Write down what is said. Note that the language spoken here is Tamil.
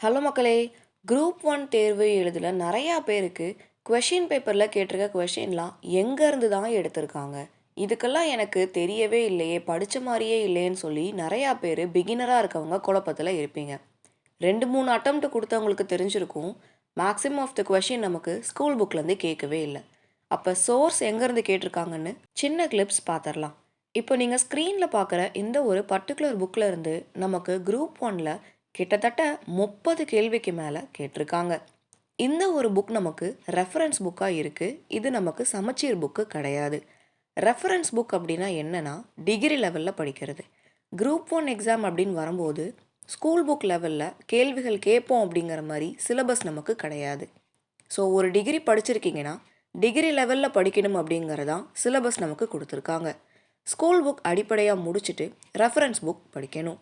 ஹலோ மக்களே குரூப் ஒன் தேர்வு எழுதல நிறையா பேருக்கு கொஷின் பேப்பரில் கேட்டிருக்க கொஷின்லாம் எங்கேருந்து தான் எடுத்திருக்காங்க. இதுக்கெல்லாம் எனக்கு தெரியவே இல்லையே படித்த மாதிரியே இல்லையேன்னு சொல்லி நிறையா பேர் பிகினராக இருக்கவங்க குழப்பத்தில் இருப்பீங்க. ரெண்டு மூணு அட்டம்ப்ட் கொடுத்தவங்களுக்கு தெரிஞ்சிருக்கும் மேக்ஸிமம் ஆஃப் த கொஷின் நமக்கு ஸ்கூல் புக்லேருந்து கேட்கவே இல்லை. அப்போ சோர்ஸ் எங்கேருந்து கேட்டிருக்காங்கன்னு சின்ன கிளிப்ஸ் பார்த்துடலாம் இப்போ நீங்கள் ஸ்க்ரீனில் பார்க்குற இந்த ஒரு பர்டிகுலர் புக்கில் இருந்து நமக்கு குரூப் ஒனில் கிட்டத்தட்ட முப்பது கேள்விக்கு மேலே கேட்டிருக்காங்க. இந்த ஒரு புக் நமக்கு ரெஃபரன்ஸ் புக்காக இருக்குது இது நமக்கு சமச்சீர் புக்கு கிடையாது. ரெஃபரன்ஸ் புக் அப்படின்னா என்னென்னா டிகிரி லெவலில் படிக்கிறது. குரூப் ஒன் எக்ஸாம் அப்படின்னு வரும்போது ஸ்கூல் புக் லெவலில் கேள்விகள் கேட்போம் அப்படிங்கிற மாதிரி சிலபஸ் நமக்கு கிடையாது. ஸோ ஒரு டிகிரி படிச்சிருக்கீங்கன்னா டிகிரி லெவலில் படிக்கணும் அப்படிங்கிறதான் சிலபஸ் நமக்கு கொடுத்துருக்காங்க. ஸ்கூல் புக் அடிப்படையாக முடிச்சுட்டு ரெஃபரன்ஸ் புக் படிக்கணும்.